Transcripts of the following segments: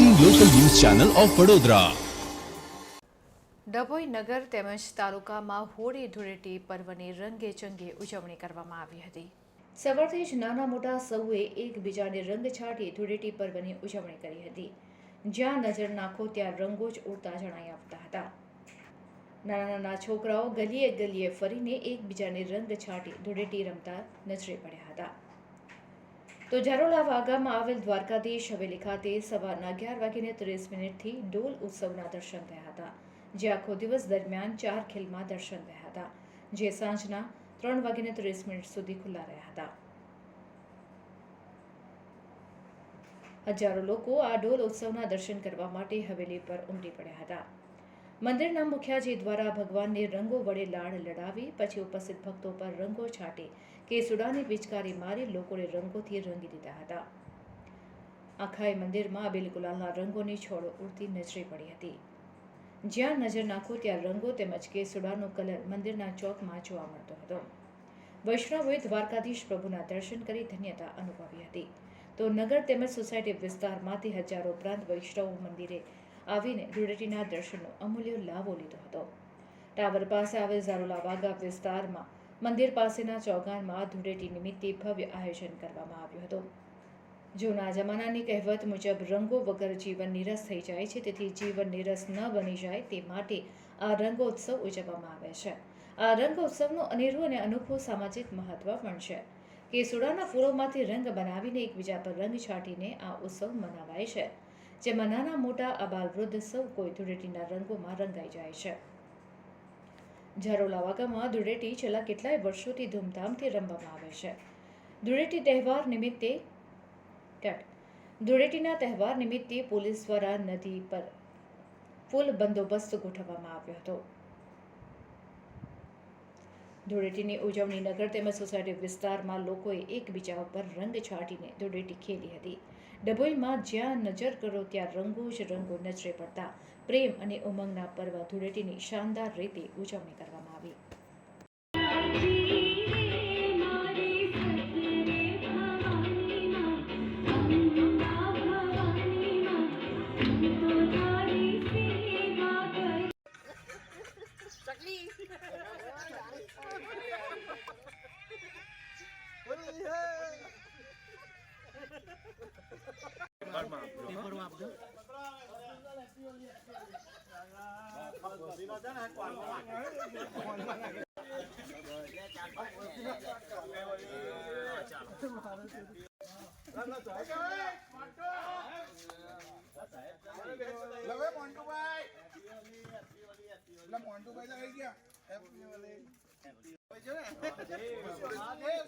Channel of Vadodara. Dabhoi નગર તેમજ તાલુકામાં હોળી ધૂળેટી પર્વની રંગે ચંગે ઉજવણી કરવામાં આવી હતી. સવારથી જ નાના મોટા સૌએ એકબીજાને રંગ છાંટી ધૂળેટી પર્વની ઉજવણી કરી હતી. જ્યાં નજર નાખો ત્યાં રંગો જ ઉડતા જણાઈ આવતા હતા. નાના નાના છોકરાઓ ગલીએ ગલીએ ફરીને એકબીજાને રંગ છાંટી ધૂળેટી રમતા નજરે પડ્યા હતા. તો ઝારોલા વાગામાં આવેલ દ્વારકાધીશ હવેલી ખાતે સવારના અગિયાર વાગીને ત્રીસ મિનિટથી ડોલ ઉત્સવના દર્શન થયા હતા, જે આખો દિવસ દરમિયાન ચાર ખીલમાં દર્શન થયા હતા, જે સાંજના ત્રણ વાગીને ત્રીસ મિનિટ સુધી ખુલ્લા રહ્યા હતા. હજારો લોકો આ ડોલ ઉત્સવના દર્શન કરવા માટે હવેલી પર ઉમટી પડ્યા હતા. મંદિરના મુખ્યાજી દ્વારા ભગવાનને રંગો વડે લાડ લડાવી, પછી ઉપસ્થિત ભક્તો પર રંગો છાંટી, કેસુડાની પિચકારી મારી લોકોને રંગોથી રંગી દીધા હતા. આખાય મંદિરમાં અબીલ રંગોની છોડો ઉડતી નજરે પડી હતી. જ્યાં નજર નાખો ત્યાં રંગો તેમજ કેસુડાનો કલર મંદિરના ચોકમાં જોવા મળતો હતો. વૈષ્ણવોએ દ્વારકાધીશ પ્રભુના દર્શન કરી ધન્યતા અનુભવી હતી. તો નગર તેમજ સોસાયટી વિસ્તારમાંથી હજારો ઉપરાંત વૈષ્ણવ મંદિરે આવીને ધૂળેટીના દર્શનનો અમૂલ્ય લાભો લીધો હતો. ટાવર પાસે આવેલ ઝારોલા વાગા વિસ્તારમાં મંદિર પાસેના ચોગાનમાં ધૂળેટી નિમિત્તે ભવ્ય આયોજન કરવામાં આવ્યું હતું. જૂના જમાનાની કહેવત મુજબ રંગો વગર જીવન નીરસ થઈ જાય છે, તેથી જીવન નીરસ ન બની જાય તે માટે આ રંગોત્સવ ઉજવવામાં આવે છે. આ રંગોત્સવનું અનેરું અને અનોખું સામાજિક મહત્વ પણ છે. કેસુડાના ફૂલોમાંથી રંગ બનાવીને એકબીજા પર રંગ છાંટીને આ ઉત્સવ મનાવાય છે. જેમાં નાના મોટા અબાલ વૃદ્ધ સૌ કોઈ ધૂળેટીના રંગોમાં રંગાઈ જાય છે. ઝારોલા વાગામાં ધૂળેટી છેલ્લા કેટલાય વર્ષોથી ધૂમધામથી રમવામાં આવે છે. ધૂળેટી તહેવાર નિમિત્તે ધૂળેટીના તહેવાર નિમિત્તે પોલીસ દ્વારા નદી પર ફૂલ બંદોબસ્ત ગોઠવવામાં આવ્યો હતો. ધૂળેટીની ઉજવણી નગર તેમજ સોસાયટી વિસ્તારમાં લોકોએ એકબીજા ઉપર રંગ છાંટીને ધૂળેટી ખેલી હતી. ડભોઈમાં જ્યાં નજર કરો ત્યાં રંગો જ રંગો નજરે પડતા પ્રેમ અને ઉમંગના પર્વ ધૂળેટીની શાનદાર રીતે ઉજવણી કરવામાં આવી. Thank મોન્ટુભાઈ મોન્ટુભાઈ તો આવી ગયા હેપી હોલી હોય છે ને મહાદેવ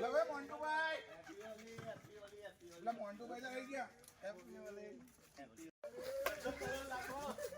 લવે મોન્ટુભાઈ એટલે મોન્ટુભાઈ તો આવી ગયા હેપી હોલી હોય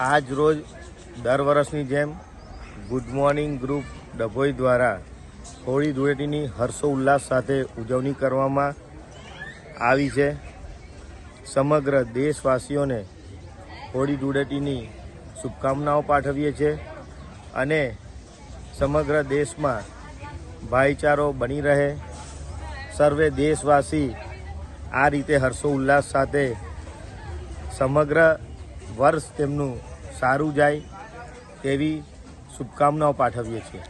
આજ રોજ દર વર્ષની જેમ ગુડ મોર્નિંગ ગ્રુપ ડભોઈ દ્વારા હોળી ધૂળેટીની હર્ષોલ્લાસ સાથે ઉજવણી કરવામાં આવી છે. સમગ્ર દેશવાસીઓને હોળી ધૂળેટીની શુભકામનાઓ પાઠવીએ છીએ અને સમગ્ર દેશમાં ભાઈચારો બની રહે. સર્વે દેશવાસી આ રીતે હર્ષોલ્લાસ સાથે સમગ્ર વર્ષ તેમનું સારું જાય તેવી શુભકામનાઓ પાઠવીએ છીએ.